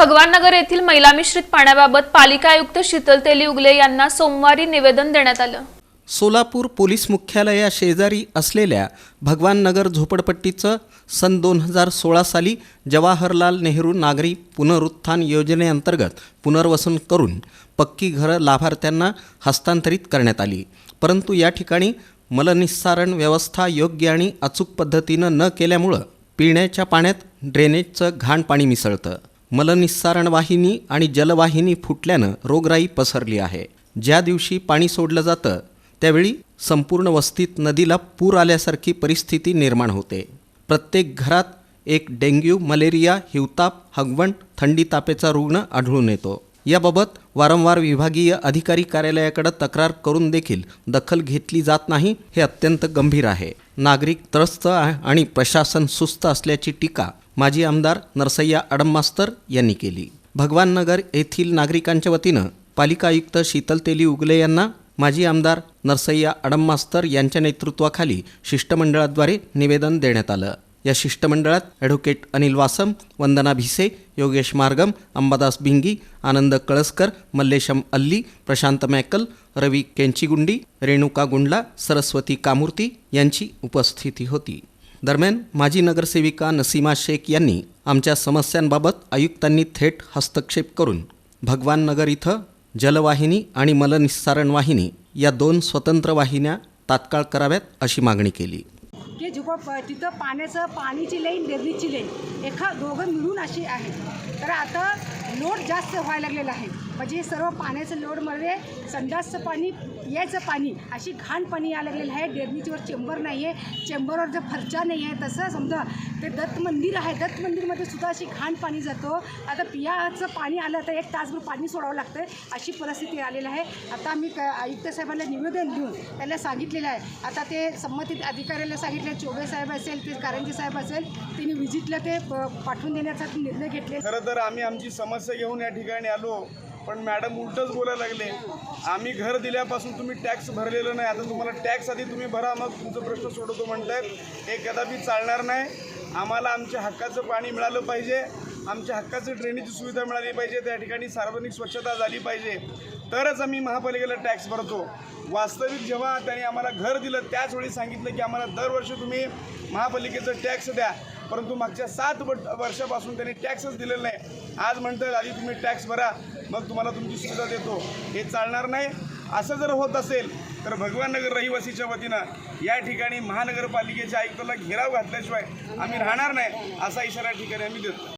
भगवाननगर येथील महिला मिश्रित पाण्याबाबत पालिका आयुक्त शीतल तेली उगले यांना सोमवारी निवेदन देण्यात आलं. सोलापूर पोलीस मुख्यालया शेजारी असलेल्या भगवाननगर झोपडपट्टीचं सन दोन हजार सोळा साली जवाहरलाल नेहरू नागरी पुनरुत्थान योजनेअंतर्गत पुनर्वसन करून पक्की घरं लाभार्थ्यांना हस्तांतरित करण्यात आली. परंतु या ठिकाणी मलनिस्सारण व्यवस्था योग्य आणि अचूक पद्धतीनं न केल्यामुळं पिण्याच्या पाण्यात ड्रेनेजचं घाण पाणी मिसळतं. मलनिस्सारण वाहिनी आणि जलवाहिनी फुटल्यानं रोगराई पसरली आहे. ज्या दिवशी पाणी सोडलं जातं त्यावेळी संपूर्ण वस्तीत नदीला पूर आल्यासारखी परिस्थिती निर्माण होते. प्रत्येक घरात एक डेंग्यू मलेरिया हिवताप हगवण थंडी तापेचा रुग्ण आढळून येतो. याबाबत वारंवार विभागीय अधिकारी कार्यालयाकडे तक्रार करून देखील दखल घेतली जात नाही हे अत्यंत गंभीर आहे. नागरिक त्रस्त आणि प्रशासन सुस्त असल्याची टीका माजी आमदार नरसय्या अडममास्तर यांनी केली. भगवाननगर येथील नागरिकांच्या वतीनं पालिका आयुक्त शीतल तेली उगले यांना माजी आमदार नरसय्या अडममास्तर यांच्या नेतृत्वाखाली शिष्टमंडळाद्वारे निवेदन देण्यात आलं. या शिष्टमंडळात ॲडव्होकेट अनिल वासम वंदना भिसे योगेश मार्गम अंबादास भिंगी आनंद कळसकर मल्लेशम अल्ली प्रशांत मॅकल रवी केंचीगुंडी रेणुका गुंडला सरस्वती कामूर्ती यांची उपस्थिती होती. दरम्यान माजी नगरसेविका नसीमा शेख यांनी आमच्या समस्यांबाबत आयुक्तांनी थेट हस्तक्षेप करून भगवान नगर इथं जलवाहिनी आणि मलनिस्सारण वाहिनी या दोन स्वतंत्र वाहिन्या तात्काळ कराव्यात अशी मागणी केली. की झोप तिथं पाण्याचं पाणीची लाईन डेरणीची लाईन एका दोघं मिळून अशी आहे. तर आता लोड जास्त व्हायला लागलेला आहे. म्हणजे सर्व पाण्याचं लोडमध्ये संडासचं पाणी यायचं पाणी अशी घाण पाणी यायला लागलेलं आहे. डेरणीच्यावर चेंबर नाही आहे चेंबरवर जर फरचा नाही आहे तसं समजा ते दत्त मंदिर आहे दत्त मंदिरमध्ये सुद्धा अशी घाण पाणी जातो. आता पियाचं पाणी आलं तर एक तासभर पाणी सोडावं लागतं अशी परिस्थिती आलेली आहे. आता आम्ही क आयुक्त साहेबांना निवेदन देऊन त्यांना सांगितलेलं आहे. आता ते संबंधित अधिकाऱ्याला सांगितलं चोबे साहेब असेल ते कारंजी साहेब असेल त्यांनी व्हिजिटला ते प- पाठवून देण्याचा निर्णय घेतले खरं तर आम्ही आमची समस्या घेऊन या ठिकाणी आलो. पण मॅडम उलटच बोलायला लागले. आम्ही घर दिल्यापासून तुम्ही टॅक्स भरलेलं नाही. आता तुम्हाला टॅक्स आधी तुम्ही भरा मग तुमचा प्रश्न सोडवतो म्हणतायत. हे कदापि चालणार नाही. आम्हाला आमच्या हक्काचं पाणी मिळालं पाहिजे. आमच्या हक्काचं ड्रेनेजची सुविधा मिळाली पाहिजे त्या ठिकाणी सार्वजनिक स्वच्छता झाली पाहिजे. तरच आम्ही महापालिकेला टॅक्स भरतो. वास्तविक जेव्हा त्यांनी आम्हाला घर दिलं त्याच वेळी सांगितलं की आम्हाला दरवर्षी तुम्ही महापालिकेचं टॅक्स द्या. परंतु मागच्या सात वर्षापासून त्यांनी टॅक्सच दिलेला नाही. आज म्हणतात आधी तुम्ही टॅक्स भरा मग तुम्हाला तुमची सुविधा देतो. हे चालणार नाही. असं जर होत असेल तर भगवान नगर रहिवासीच्या वतीनं या ठिकाणी महानगरपालिकेच्या आयुक्ताला घेराव घातल्याशिवाय आम्ही राहणार नाही असा इशारा ठिकाणी आम्ही देतो.